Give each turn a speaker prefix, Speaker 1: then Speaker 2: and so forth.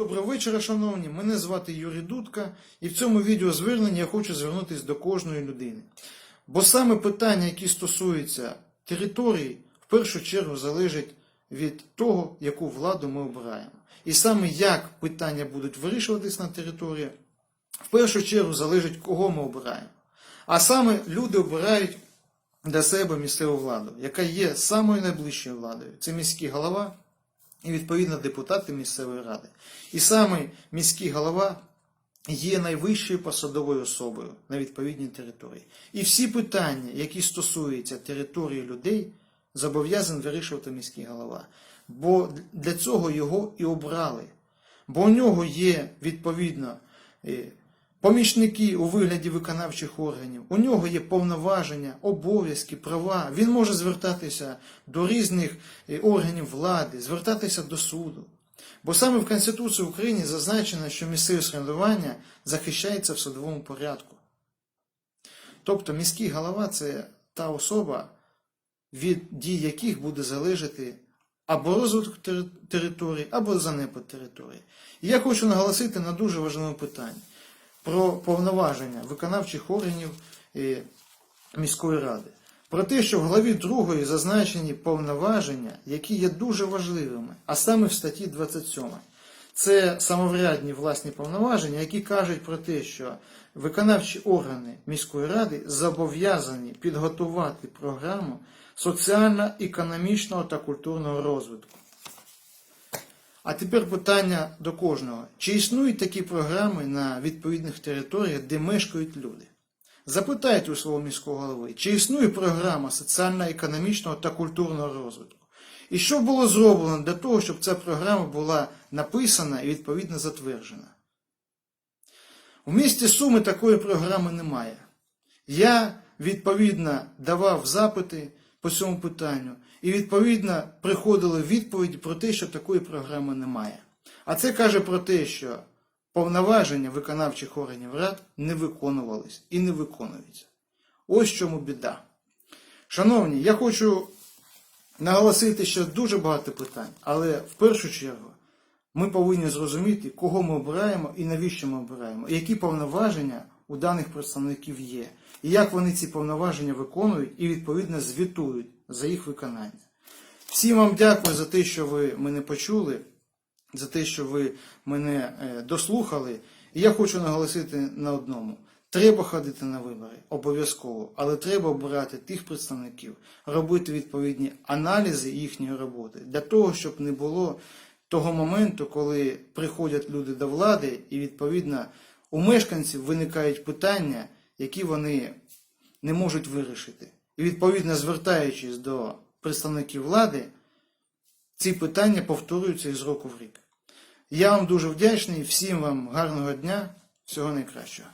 Speaker 1: Доброго вечора, шановні. Мене звати Юрій Дудка, і в цьому відео звернення я хочу звернутися до кожної людини. Бо саме питання, які стосуються території, в першу чергу залежить від того, яку владу ми обираємо. І саме як питання будуть вирішуватись на території, в першу чергу залежить, кого ми обираємо. А саме люди обирають для себе місцеву владу, яка є самою найближчою владою. Це міський голова і відповідно депутати місцевої ради. І саме міський голова є найвищою посадовою особою на відповідній території. І всі питання, які стосуються території людей, зобов'язаний вирішувати міський голова. Бо для цього його і обрали. Бо у нього є відповідно е, помічники у вигляді виконавчих органів, у нього є повноваження, обов'язки, права. Він може звертатися до різних е, органів влади, звертатися до суду. Бо саме в Конституції України зазначено, що місцеве самоврядування захищається в судовому порядку. Тобто міський голова це та особа, від дій яких буде залежати або розвиток території, або занепад території. І я хочу наголосити на дуже важливому питанні про повноваження виконавчих органів міської ради. Про те, що в главі 2 зазначені повноваження, які є дуже важливими, а саме в статті 27. Це самоврядні власні повноваження, які кажуть про те, що виконавчі органи міської ради зобов'язані підготувати програму соціально-економічного та культурного розвитку. А тепер питання до кожного. Чи існують такі програми на відповідних територіях, де мешкають люди? Запитайте у свого міського голови, чи існує програма соціально-економічного та культурного розвитку? І що було зроблено для того, щоб ця програма була написана і відповідно затверджена? У місті Суми такої програми немає. Я відповідно давав запити по цьому питанню, і відповідно приходили відповіді про те, що такої програми немає. А це каже про те, що повноваження виконавчих органів рад не виконувались і не виконуються. Ось чому біда. Шановні, я хочу наголосити, що дуже багато питань, але в першу чергу ми повинні зрозуміти, кого ми обираємо і навіщо ми обираємо, і які повноваження у даних представників є, і як вони ці повноваження виконують і відповідно звітують за їх виконання. Всім вам дякую за те, що ви мене почули, за те, що ви мене е, дослухали. І я хочу наголосити на одному. Треба ходити на вибори обов'язково, але треба обирати тих представників, робити відповідні аналізи їхньої роботи для того, щоб не було того моменту, коли приходять люди до влади, і відповідно у мешканців виникають питання, які вони не можуть вирішити. І відповідно звертаючись до представників влади, ці питання повторюються із року в рік. Я вам дуже вдячний, всім вам гарного дня, всього найкращого.